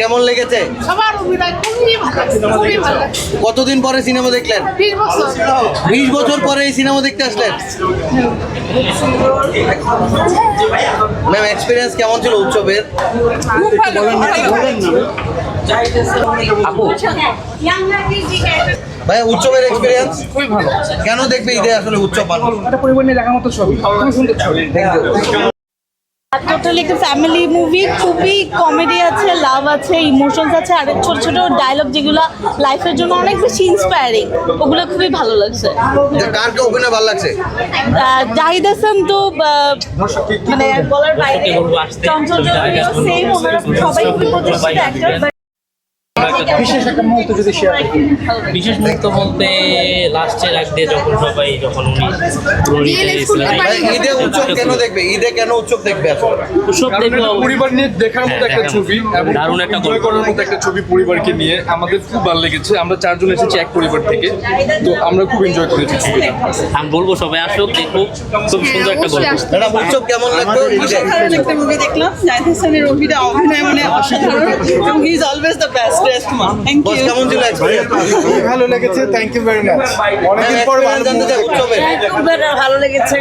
কেমন লেগেছে? সবার অভিনয় খুবই ভালো খুবই ভালো কতদিন পরে সিনেমা দেখলেন? বিশ বছর। পরে এই সিনেমা দেখতে আসলেন? ম্যাম এক্সপিরিয়েন্স কেমন ছিল উৎসবের? ভালো ভাই উৎসবের এক্সপিরিয়েন্স খুবই ভালো। কেন দেখবে ঈদে আসলে উৎসব মানুষ? একটা পরিবার নিয়ে দেখার মতো ছবি। খুবই সুন্দর ছবি টোটালি একটা ফ্যামিলি মুভি খুবই কমেডি আছে লাভ আছে ইমোশনস আছে আর ছোট ছোট ডায়লগ যেগুলো লাইফের জন্য অনেক বেশি ইন্সপায়ারিং ওগুলো খুবই ভালো লাগছে। কারকে অভিনয় ভালো লাগছে? জাহিদ হাসান তো মানে বলার বাইরে চঞ্চল সেম ওনারা সবাই খুবই প্রতিষ্ঠিত বিশেষ একটা মুহূর্ত যদি শেয়ার বিশেষ মুহূর্ত বলতে লাস্টের আগ দিয়ে যখন সবাই যখন উনি ঈদে উৎসব কেন দেখবে? ঈদে কেন উৎসব দেখবে উৎসব এটা পরিবার নিয়ে দেখার মতো হ্যাঁ, একটা ছবি দারুণ একটা গল্প। করার মতো একটা ছবি পরিবারকে নিয়ে আমাদের খুব ভালো লেগেছে। আমরা চারজন এসেছি এক পরিবার থেকে তো আমরা খুব এনজয় করেছি ছবিটা। আমি বলব সবাই আসুক দেখুক খুব সুন্দর একটা গল্প। উৎসব কেমন লাগল? একটা মুভি দেখলাম জাহিদ হাসানের অভিনয় মানে অসাধারণ। এবং he is always the best best thank you কেমন ছিল খুবই ভালো লেগেছে থ্যাংক ইউ ভেরি মাচ অনেকদিন পর ভালো লেগেছে।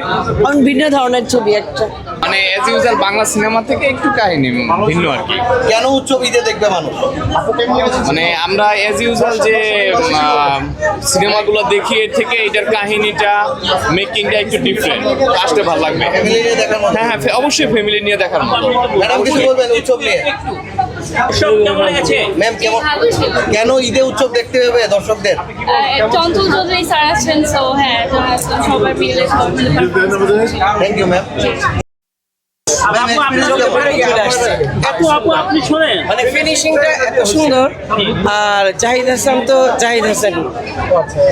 অনেক ভিন্ন ধরনের ছবি একটা। মানে ইউজুয়াল বাংলা সিনেমা থেকে একটু কাহিনী ভিন্ন আর কি। কেন উৎসব ঈদে দেখবে মানুষ? মানে আমরা অ্যাজ ইউজুয়াল যে সিনেমাগুলো দেখি এর থেকে এটার কাহিনীটা মেকিংটা একটু ডিফারেন্ট আসতে ভালো লাগবে। নিয়ে দেখার মতো। হ্যাঁ হ্যাঁ অবশ্যই ফ্যামিলি নিয়ে দেখার মতো। ম্যাডাম কিছু বলবেন উৎসব নিয়ে? কেমন লেগেছে? ম্যাম কেমন কেন ঈদে উৎসব দেখতে হবে দর্শকদের? চঞ্চল চৌধুরী স্যার আসছেন সো হ্যাঁ সবাই মিলে সবাই মিলে thank you ma'am ma'am experience কেমন? আপু আপু আপনি শোনেন। মানে ফিনিশিংটা এত সুন্দর। আর জাহিদ হাসান তো জাহিদ হাসান।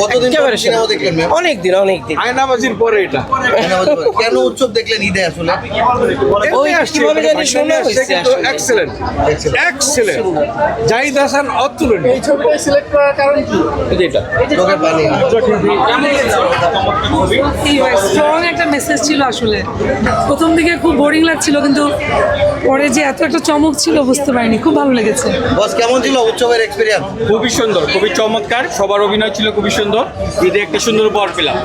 কতদিন পরে সিনেমা দেখলেন অনেক দিন অনেক দিন। আয়নাবাজির পরে এটা। কেন উৎসব দেখলেন ঈদে আসলে? ওই কীভাবে জানি শোনা হয়েছে। এক্সেলেন্ট এক্সেলেন্ট জাহিদ হাসান অতুলনীয়। এই ছবিটা সিলেক্ট করার কারণ কি? এটা। চোখের পানি স্ট্রং একটা মেসেজ ছিল আসলে। প্রথম দিকে খুব বোরিং লাগছিল কিন্তু পরে যে এত একটা চমক ছিল বুঝতে পারিনি। খুব ভালো লেগেছে। বস কেমন ছিল উৎসবের এক্সপিরিয়েন্স খুবই সুন্দর খুবই চমৎকার। সবার অভিনয় ছিল খুবই সুন্দর। ঈদে একটা সুন্দর বর পেলাম।